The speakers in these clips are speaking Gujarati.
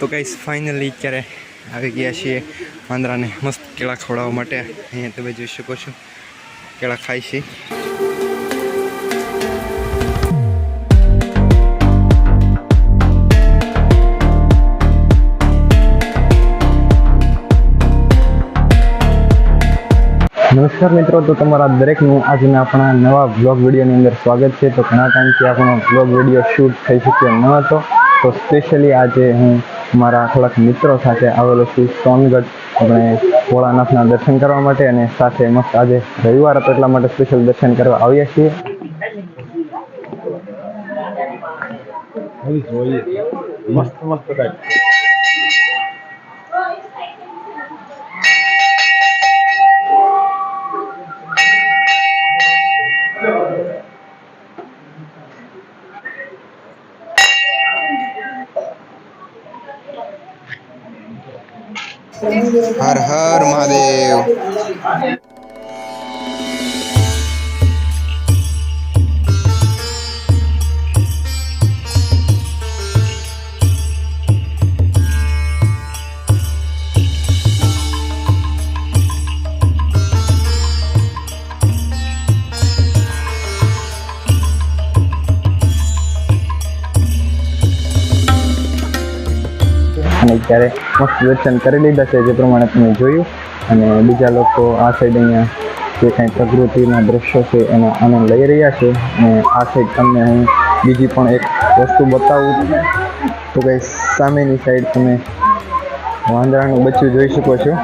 તો કઈ ફાઇનલી અત્યારે આવી ગયા છીએ વાંદરાને મસ્ત કેળા ખવડાવવા માટે. અહીંયા તમે જોઈ શકો છો, કેળા ખાય છે. નમસ્કાર મિત્રો, તો તમારા દરેકનું આજના આપણા નવા બ્લોગ વિડીયોની અંદર સ્વાગત છે. તો ઘણા ટાઈમથી આપણો બ્લોગ વીડિયો શૂટ થઈ શક્યો ન હતો. તો સ્પેશિયલી આજે હું મારા થોડાક મિત્રો સાથે આવેલો છું સોનગઢ. આપણે ભોળાનાથના દર્શન કરવા માટે અને સાથે મસ્ત આજે રવિવાર હતો એટલા માટે સ્પેશિયલ દર્શન કરવા આવ્યા છીએ. મસ્ત મસ્ત હર હર મહાદેવ અને ત્યારે મસ્ત દર્શન કરી લીધા છે, જે પ્રમાણે તમે જોયું. અને બીજા લોકો આ સાઈડ અહીંયા જે કાંઈ પ્રકૃતિના દ્રશ્યો છે, એનો આનંદ લઈ રહ્યા છે. અને આ સાઈડ તમને હું બીજી પણ એક વસ્તુ બતાવું તો કંઈ સામેની સાઈડ તમે વાંદરાનું બચ્ચું જોઈ શકો છો.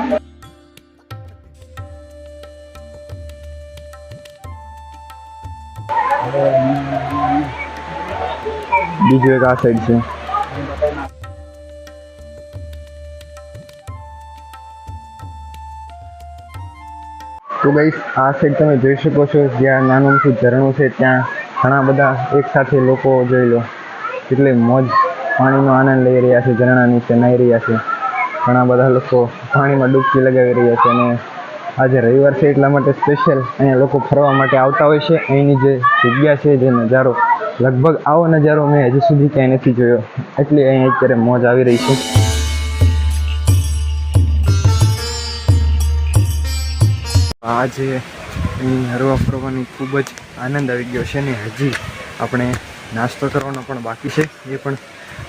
બીજું એક આ સાઈડ છે. તો ગઈ આ સાઈડ તમે જોઈ શકો છો, જ્યાં નાનું ઝરણું છે, ત્યાં ઘણા બધા એકસાથે લોકો જોઈ લો. કેટલી મોજ, પાણીનો આનંદ લઈ રહ્યા છે, ઝરણા નીચે નાહી રહ્યા છે. ઘણા બધા લોકો પાણીમાં ડૂબકી લગાવી રહ્યા છે અને આજે રવિવાર છે એટલા માટે સ્પેશિયલ અહીંયા લોકો ફરવા માટે આવતા હોય છે. અહીંની જે જગ્યા છે, જે નજારો, લગભગ આવો નજારો મેં હજી સુધી ક્યાંય નથી જોયો. એટલી અહીંયા અત્યારે મોજ આવી રહી છે. આજે અહીં હરવા ફરવાની ખૂબ જ આનંદ આવી ગયો છે ને હજી આપણે નાસ્તો કરવાનો પણ બાકી છે, એ પણ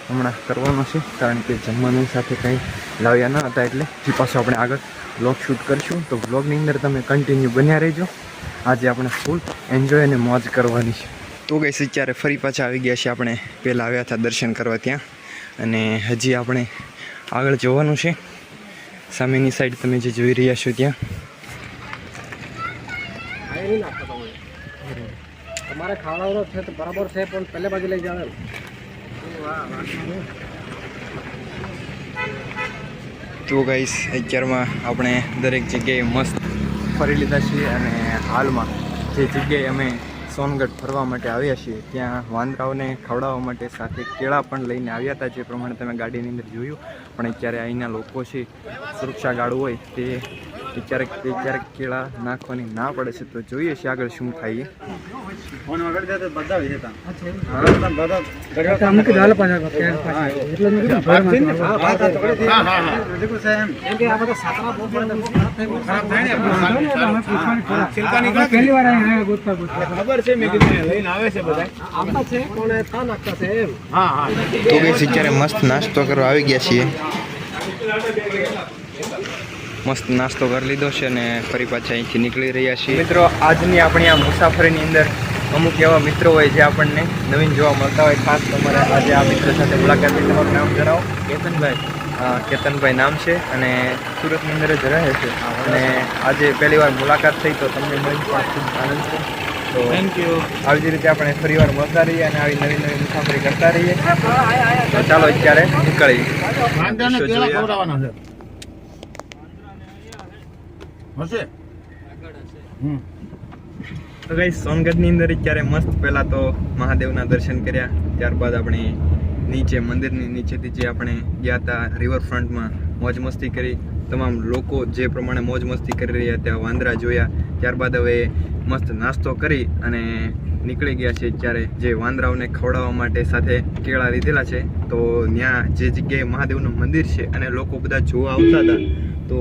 હમણાં કરવાનો છે, કારણ કે જમવાની સાથે કંઈ લાવ્યા ન હતા એટલે હજી પાછું આપણે આગળ બ્લોગ શૂટ કરીશું. તો બ્લોગની અંદર તમે કન્ટિન્યુ બન્યા રહેજો. આજે આપણે ફૂલ એન્જોય અને મોજ કરવાની છે. તો ગઈ અત્યારે ફરી પાછા આવી ગયા છે આપણે. પહેલાં આવ્યા હતા દર્શન કરવા ત્યાં. અને હજી આપણે આગળ જવાનું છે. સામેની સાઈડ તમે જે જોઈ રહ્યા છો ત્યાં. નહીં નાખતો તમે. તમારે ખાવાનો છે તો બરાબર છે, પણ પહેલે બાજુ લઈ જાવ. તો ગાઈસ અત્યારમાં આપણે દરેક જગ્યાએ મસ્ત ફરી લીધા છીએ અને હાલમાં જે જગ્યાએ અમે સોનગઢ ફરવા માટે આવ્યા છીએ, ત્યાં વાંદરાઓને ખવડાવવા માટે સાથે કેળા પણ લઈને આવ્યા હતા, જે પ્રમાણે તમે ગાડીની અંદર જોયું પણ અત્યારે અહીંના લોકો છે, સુરક્ષા ગાર્ડ હોય તે ક્યારેક તે ક્યારેક કેળા નાખવાની ના પડે છે તો જોઈએ છીએ આગળ શું થાય. તો કે અત્યારે મસ્ત નાસ્તો કરવા આવી ગયા છીએ. મસ્ત નાસ્તો કરી લીધો છે અને ફરી પાછા અહીંથી નીકળી રહ્યા છીએ. મિત્રો આજની આપણી આ મુસાફરીની અંદર અમુક એવા મિત્રો હોય જે આપણને નવીન જોવા મળતા હોય. ખાસ તમારે આજે આ મિત્ર સાથે મુલાકાત થઈ તમારું નામ જણાવો. કેતનભાઈ. કેતનભાઈ નામ છે અને સુરતની અંદર જ રહે છે. અને આજે પહેલી વાર મુલાકાત થઈ તો તમને પણ ખૂબ આનંદ છે. તો થેન્ક યુ આવી જ રીતે આપણે ફરીવાર મળતા રહીએ અને આવી નવી નવી મુસાફરી કરતા રહીએ. તો ચાલો અત્યારે નીકળીએ વાંધાને દૃશ્યો કેળા જોઈએ. ખવડાવવાના છે હશે? હમ. તો ગઈ સોનગઢની અંદર અત્યારે મસ્ત પહેલાં તો મહાદેવના દર્શન કર્યા ત્યારબાદ આપણે નીચે મંદિરની નીચેથી જે આપણે ગયા હતા રિવરફ્રન્ટમાં મોજ મસ્તી કરી. તમામ લોકો જે પ્રમાણે મોજ મસ્તી કરી રહ્યા ત્યાં વાંદરા જોયા. ત્યારબાદ હવે મસ્ત નાસ્તો કરી અને નીકળી ગયા છે ત્યારે જે વાંદરાઓને ખવડાવવા માટે સાથે કેળા લીધેલા છે. તો ત્યાં જે જગ્યાએ મહાદેવનું મંદિર છે અને લોકો બધા જોવા આવતા હતા તો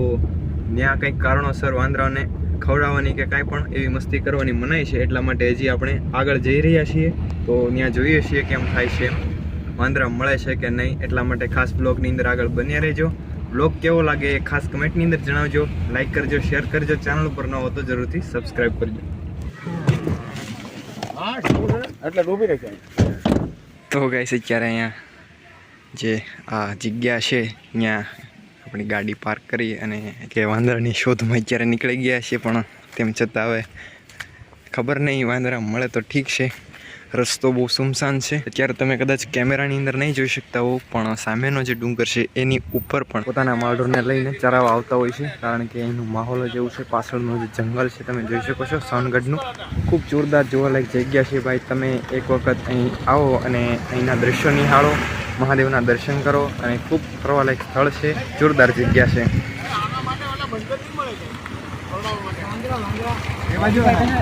ત્યાં કંઈક કારણોસર વાંદરાઓને ખવડાવવાની કે કાંઈ પણ એવી મસ્તી કરવાની મનાઈ છે એટલા માટે હજી આપણે આગળ જઈ રહ્યા છીએ. તો ત્યાં જોઈએ છીએ કેમ થાય છે વાંદરા મળે છે કે નહીં એટલા માટે ખાસ બ્લોગની અંદર આગળ બન્યા રહેજો. બ્લોગ કેવો લાગે એ ખાસ કમેન્ટની અંદર જણાવજો. લાઇક કરજો શેર કરજો ચેનલ ઉપર ન હો તો જરૂરથી સબસ્ક્રાઈબ કરજો. તો એટલે ડૂબી તો ગાઈસ અત્યારે અહીંયા જે આ જગ્યા છે ત્યાં આપણી ગાડી પાર્ક કરી અને કે વાંદરાની શોધમાં અત્યારે નીકળી ગયા છે પણ તેમ છતાં હવે ખબર નહીં, વાંદરા મળે તો ઠીક છે. રસ્તો બહુ સુમસાન છે. અત્યારે તમે કદાચ કેમેરાની અંદર નહીં જોઈ શકતા હો, પણ સામેનો જે ડુંગર છે, એની ઉપર પણ પોતાના માળઢોરને લઈને ચરાવવા આવતા હોય છે, કારણ કે એનું માહોલ જ એવું છે. પાછળનું જે જંગલ છે, તમે જોઈ શકો છો, સોનગઢનું. ખૂબ જોરદાર જોવાલાયક જગ્યા છે ભાઈ. તમે એક વખત અહીં આવો અને અહીંના દ્રશ્યો નિહાળો. મહાદેવના દર્શન કરો અને ખૂબ ફરવાલાયક સ્થળ છે જોરદાર જગ્યા છે એ છે ને.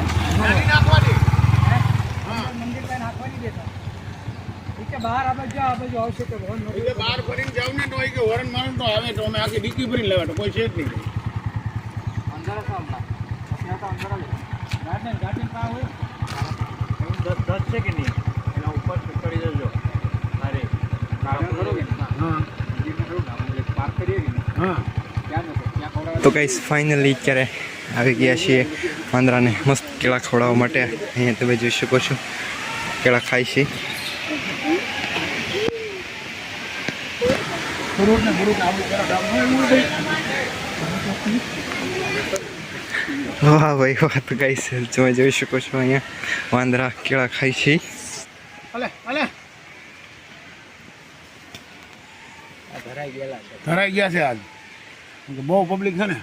કે બહાર આ બાજુ આ બાજુ આવશે તો બહાર ફરીને જાવ ને તો હોય કે હોરન મારું તો આવે તો અમે આખી ડીકી ભરીને લેવા તો કોઈ છે જ નહીં ગાર્ડન ગાર્ડન પાસે હોય હા તો કઈ ફાઇનલી અત્યારે આવી ગયા છીએ વાંદરાને મસ્ત કેળા ખવડાવવા માટે. અહીંયા તમે જોઈ શકો છો, કેળા ખાય છે. વાહ ભાઈ, વાહ, તો કઈ તમે જોઈ શકો છો અહીંયા વાંદરા કેળા ખાય છે. ધરાઈ ગયા છે આજ બહુ પબ્લિક છે ને?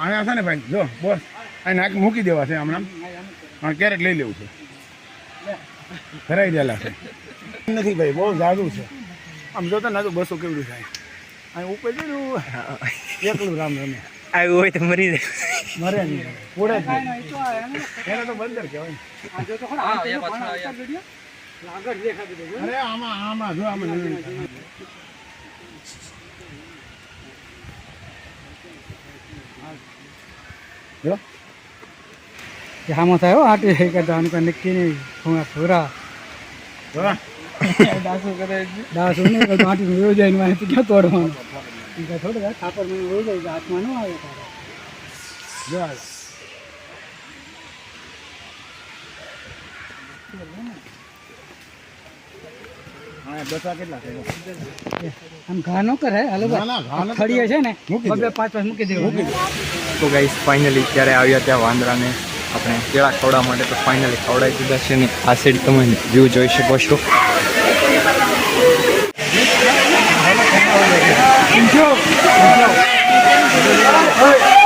આયા છે ને ભાઈ જો બોસ. આ નાખી મૂકી દેવા છે હમણાં. હા ક્યારેક લઈ લેવું છે. ધરાઈ ગયેલા છે. નથી ભાઈ બહુ જાદુ છે. આમ જોતા ના તો બસો કેવડું થાય. અહીં ઉપર જોયું એકલું રામ રમે. આવ્યું હોય તો મરી જાય. મરે નહીં. પોડે જ નહીં. ના, એને- તો બંદર કહેવાય. આ જો તો ખરા, આ વિડિયો આગળ દેખાતું હતું, અરે આમાં આમાં જો આમાં જો. કે આમાં થાય હો, આટી થઈ કરતા આનું કાંઈ નક્કી ભૂરા દાસુ કરે દાસુ નહીં કરતો આટી જાય ને તો ક્યાં તોડવાનું? ઈ કાંઈ થોડું ખાપર મને વયો જાય તો હાથમાં ન આવે તારે. જો હા બસા કેટલા છે જો. આમ ઘા ન કરે હાલો ના, ના, ઘા નથી ખડીએ છે ને મૂકી પાંચ પાંચ મૂકી દેવું તો ગાઈસ ફાઇનલી ત્યારે આવ્યા ત્યાં વાંદરાને આપણે કેળા ખવડાવવા માટે તો ફાઇનલી ખવડાવી દીધા છે ને આ સાઈડ તમે વ્યૂ જોઈ શકો છો. Enjoy. Enjoy.